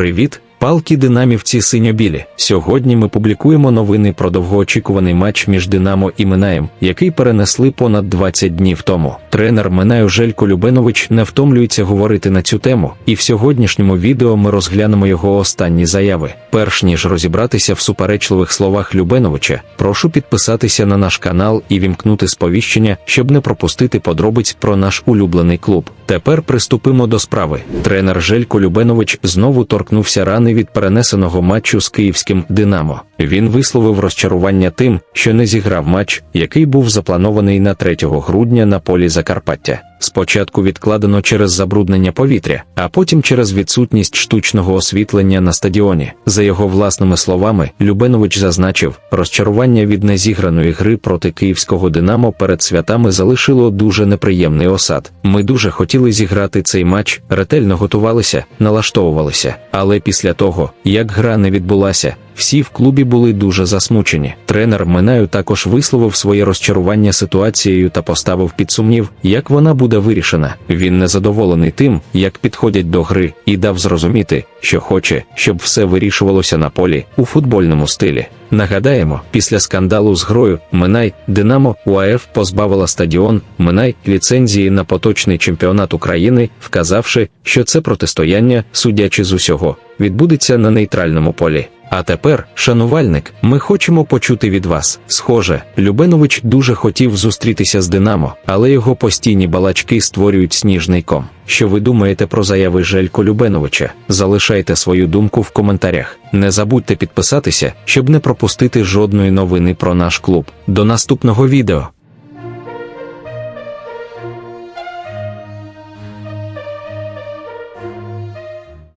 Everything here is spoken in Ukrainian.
Привіт, палки динамівці синьо-білі. Сьогодні ми публікуємо новини про довгоочікуваний матч між Динамо і Минаєм, який перенесли понад 20 днів тому. Тренер Минаю Желько Любенович не втомлюється говорити на цю тему, і в сьогоднішньому відео ми розглянемо його останні заяви. Перш ніж розібратися в суперечливих словах Любеновича, прошу підписатися на наш канал і вімкнути сповіщення, щоб не пропустити подробиць про наш улюблений клуб. Тепер приступимо до справи. Тренер Желько Любенович знову торкнувся рани від перенесеного матчу з київським Динамо. Він висловив розчарування тим, що не зіграв матч, який був запланований на 3 грудня на полі Закарпаття. Спочатку відкладено через забруднення повітря, а потім через відсутність штучного освітлення на стадіоні. За його власними словами, Любенович зазначив, розчарування від незіграної гри проти київського Динамо перед святами залишило дуже неприємний осад. Ми дуже хотіли зіграти цей матч, ретельно готувалися, налаштовувалися. Але після того, як гра не відбулася, всі в клубі були дуже засмучені. Тренер Минаю також висловив своє розчарування ситуацією та поставив під сумнів, як вона буде вирішена. Він не задоволений тим, як підходять до гри, і дав зрозуміти, що хоче, щоб все вирішувалося на полі у футбольному стилі. Нагадаємо, після скандалу з грою Минай Динамо УАФ позбавила стадіон Минай ліцензії на поточний чемпіонат України, вказавши, що це протистояння, судячи з усього, відбудеться на нейтральному полі. А тепер, шанувальник, ми хочемо почути від вас. Схоже, Любенович дуже хотів зустрітися з Динамо, але його постійні балачки створюють сніжний ком. Що ви думаєте про заяви Желько Любеновича? Залишайте свою думку в коментарях. Не забудьте підписатися, щоб не пропустити жодної новини про наш клуб. До наступного відео.